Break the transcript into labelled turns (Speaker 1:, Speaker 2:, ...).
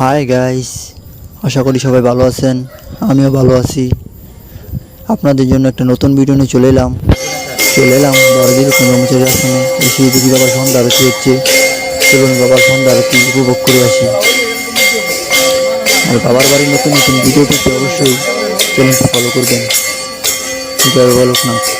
Speaker 1: Hi guys আশা করি সবাই ভালো আছেন। আমিও ভালো আছি। আপনাদের জন্য একটা নতুন ভিডিও নিয়ে চলে এলাম। চলে এলাম বড়দিন কর্মচারী আসনে। এসে দেখি বাবার সন্ধ্যা আরতি হচ্ছে। এবং বাবার সন্ধ্যা আরতি উপভোগ করে আসি। আর বাবার বাড়ির নতুন নতুন ভিডিও পেতে অবশ্যই চ্যানেলটা ফলো করবেন। জয় বলক না।